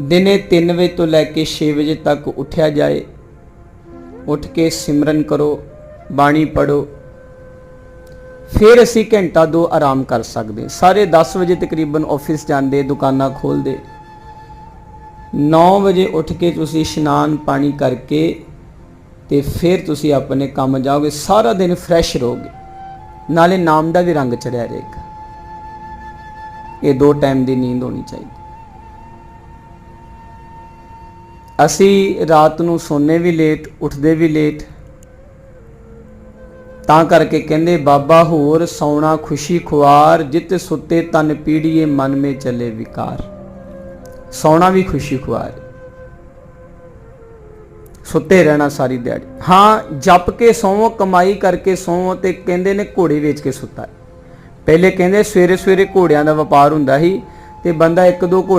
ਦਿਨੇ 3 ਵਜੇ ਤੋਂ ਲੈ ਕੇ 6 ਵਜੇ ਤੱਕ ਉੱਠਿਆ ਜਾਏ। ਉੱਠ ਕੇ ਸਿਮਰਨ ਕਰੋ, ਬਾਣੀ ਪੜੋ ਫਿਰ ਅਸੀਂ ਘੰਟਾ ਦੋ ਆਰਾਮ ਕਰ ਸਕਦੇ। ਸਾਰੇ 10 ਵਜੇ ਤਕਰੀਬਨ ਆਫਿਸ ਜਾਂਦੇ, ਦੁਕਾਨਾਂ ਖੋਲਦੇ 9 ਵਜੇ ਉੱਠ ਕੇ ਤੁਸੀਂ ਇਸ਼ਨਾਨ ਪਾਣੀ ਕਰਕੇ ਤੇ ਫਿਰ ਤੁਸੀਂ ਆਪਣੇ ਕੰਮ ਜਾਓਗੇ। ਸਾਰਾ ਦਿਨ ਫਰੈਸ਼ ਰਹੋਗੇ। ਨਾਲੇ ਨਾਮ ਦਾ ਵੀ ਰੰਗ ਚੜਿਆ ਰਹੇਗਾ ਇਹ ਦੋ ਟਾਈਮ ਦੀ ਨੀਂਦ ਹੋਣੀ ਚਾਹੀਦੀ। ਅਸੀਂ ਰਾਤ ਨੂੰ ਸੋਨੇ ਵੀ ਲੇਟ ਉੱਠਦੇ ਵੀ ਲੇਟ ਤਾਂ ਕਰਕੇ ਕਹਿੰਦੇ, ਬਾਬਾ ਹੋਰ ਸੌਣਾ ਖੁਸ਼ੀ ਖੁਆਰ, ਜਿਤ ਸੁੱਤੇ ਤਨ ਪੀੜੀਏ ਮਨ ਮੇ ਚੱਲੇ ਵਿਕਾਰ। ਸੌਣਾ ਵੀ ਖੁਸ਼ੀ ਖੁਆਰ। ਸੁੱਤੇ ਰਹਿਣਾ ਸਾਰੀ ਦਿਹਾੜੀ। ਹਾਂ, ਜਪ ਕੇ ਸੌਵੋ ਕਮਾਈ ਕਰਕੇ ਸੌਵੋ ਤੇ ਕਹਿੰਦੇ ਨੇ ਘੋੜੇ ਵੇਚ ਕੇ ਸੁੱਤਾ। ਪਹਿਲੇ ਕਹਿੰਦੇ ਸਵੇਰੇ ਸਵੇਰੇ ਘੋੜਿਆਂ ਦਾ ਵਪਾਰ ਹੁੰਦਾ ਸੀ ਤੇ ਬੰਦਾ ਇੱਕ ਦੋ ਘੋੜੇ